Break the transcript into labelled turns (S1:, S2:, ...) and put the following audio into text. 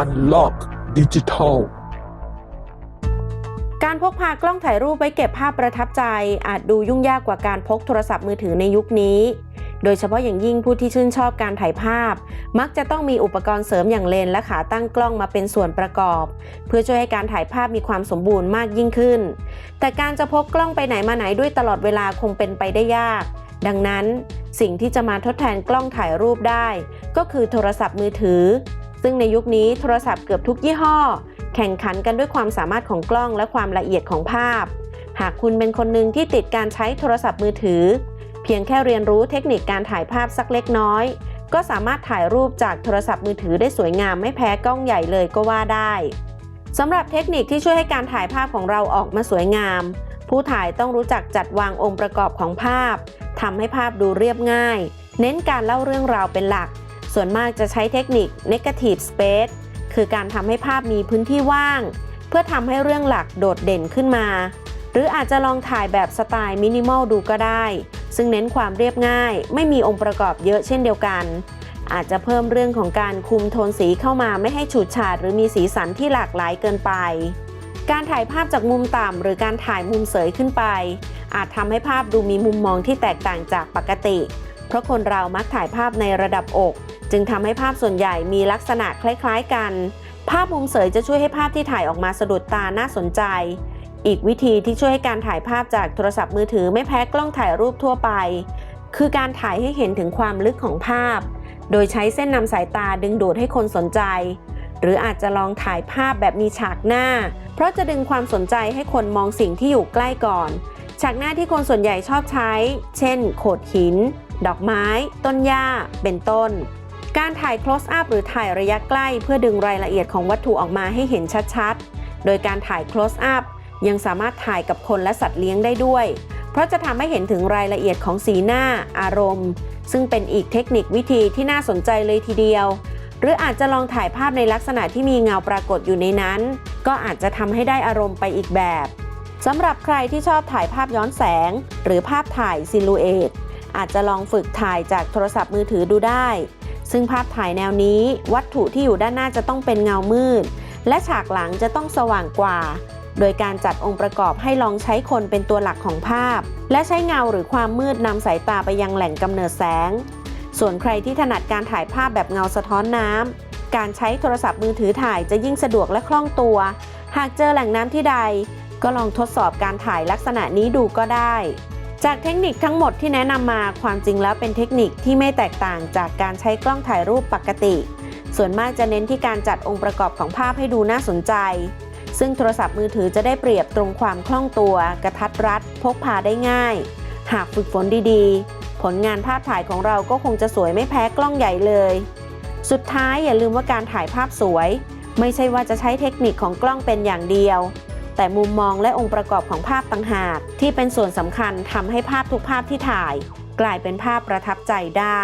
S1: Unlock Digital
S2: การพกพากล้องถ่ายรูปไว้เก็บภาพประทับใจ อาจดูยุ่งยากกว่าการพกโทรศัพท์มือถือในยุคนี้ โดยเฉพาะอย่างยิ่งผู้ที่ชื่นชอบการถ่ายภาพ มักจะต้องมีอุปกรณ์เสริมอย่างเลนและขาตั้งกล้องมาเป็นส่วนประกอบ เพื่อช่วยให้การถ่ายภาพมีความสมบูรณ์มากยิ่งขึ้น แต่การจะพกกล้องไปไหนมาไหนด้วยตลอดเวลาคงเป็นไปได้ยาก ดังนั้นสิ่งที่จะมาทดแทนกล้องถ่ายรูปได้ ก็คือโทรศัพท์มือถือ ซึ่งในยุคนี้โทรศัพท์เกือบทุกยี่ห้อ แข่งขันกันด้วยความสามารถของกล้องและความละเอียดของภาพ หากคุณเป็นคนหนึ่งที่ติดการใช้โทรศัพท์มือถือ เพียงแค่เรียนรู้เทคนิคการถ่ายภาพสักเล็กน้อย ก็สามารถถ่ายรูปจากโทรศัพท์มือถือได้สวยงามไม่แพ้กล้องใหญ่เลยก็ว่าได้สำหรับเทคนิคที่ช่วยให้การถ่ายภาพของเราออกมาสวยงาม ผู้ถ่ายต้องรู้จักจัดวางองค์ประกอบของภาพทำให้ภาพดูเรียบง่าย เน้นการเล่าเรื่องราวเป็นหลัก ส่วนมากจะใช้เทคนิค negative space คือการทำให้ภาพมีพื้นที่ว่าง เพื่อทำให้เรื่องหลักโดดเด่นขึ้นมา หรืออาจจะลองถ่ายแบบสไตล์มินิมอลดูก็ได้ ซึ่งเน้นความเรียบง่าย ไม่มีองค์ประกอบเยอะเช่นเดียวกัน อาจจะเพิ่มเรื่องของการคุมโทนสีเข้ามาไม่ให้ฉูดฉาดหรือมีสีสันที่หลากหลายเกินไป การถ่ายภาพจากมุมต่ำหรือการถ่ายมุมเสยขึ้นไป อาจทำให้ภาพดูมีมุมมองที่แตกต่างจากปกติ เพราะคนเรามักถ่ายภาพในระดับอก จึงทำให้ภาพส่วนใหญ่มีลักษณะคล้ายๆกัน ภาพมุมเสยจะช่วยให้ภาพที่ถ่ายออกมาสะดุดตาน่าสนใจ อีกวิธีที่ช่วยให้การถ่ายภาพจากโทรศัพท์มือถือไม่แพ้กล้องถ่ายรูปทั่วไป คือการถ่ายให้เห็นถึงความลึกของภาพ โดยใช้เส้นนำสายตาดึงดูดให้คนสนใจ หรืออาจจะลองถ่ายภาพแบบมีฉากหน้า เพราะจะดึงความสนใจให้คนมองสิ่งที่อยู่ใกล้ก่อน ฉากหน้าที่คนส่วนใหญ่ชอบใช้ เช่น โขดหินดอกไม้ ต้นหญ้า เป็นต้น การถ่าย close up หรือถ่ายระยะใกล้ เพื่อดึงรายละเอียดของวัตถุออกมาให้เห็นชัดๆ โดยการถ่าย close up ยังสามารถถ่ายกับคนและสัตว์เลี้ยงได้ด้วย เพราะจะทำให้เห็นถึงรายละเอียดของสีหน้า อารมณ์ ซึ่งเป็นอีกเทคนิควิธีที่น่าสนใจเลยทีเดียว หรืออาจจะลองถ่ายภาพในลักษณะที่มีเงาปรากฏอยู่ในนั้น ก็อาจจะทำให้ได้อารมณ์ไปอีกแบบสำหรับใครที่ชอบถ่ายภาพย้อนแสง หรือภาพถ่ายซิลูเอตอาจจะลองฝึกถ่ายจากโทรศัพท์มือถือดูได้ ซึ่งภาพถ่ายแนวนี้วัตถุที่อยู่ด้านหน้าจะต้องเป็นเงามืด และฉากหลังจะต้องสว่างกว่า โดยการจัดองค์ประกอบให้ลองใช้คนเป็นตัวหลักของภาพ และใช้เงาหรือความมืดนำสายตาไปยังแหล่งกำเนิดแสง ส่วนใครที่ถนัดการถ่ายภาพแบบเงาสะท้อนน้ำการใช้โทรศัพท์มือถือถ่ายจะยิ่งสะดวกและคล่องตัว หากเจอแหล่งน้ำที่ใด ก็ลองทดสอบการถ่ายลักษณะนี้ดูก็ได้ จากเทคนิคทั้งหมดที่แนะนำมาความจริงแล้วเป็นเทคนิคที่ไม่แตกต่างจากการใช้กล้องถ่ายรูปปกติ ส่วนมากจะเน้นที่การจัดองค์ประกอบของภาพให้ดูน่าสนใจ ซึ่งโทรศัพท์มือถือจะได้เปรียบตรงความคล่องตัว กระทัดรัด พกพาได้ง่าย หากฝึกฝนดีๆ ผลงานภาพถ่ายของเราก็คงจะสวยไม่แพ้กล้องใหญ่เลย สุดท้ายอย่าลืมว่าการถ่ายภาพสวย ไม่ใช่ว่าจะใช้เทคนิคของกล้องเป็นอย่างเดียว แต่มุมมองและองค์ประกอบของภาพต่างหาก ที่เป็นส่วนสำคัญทำให้ภาพทุกภาพที่ถ่าย กลายเป็นภาพประทับใจได้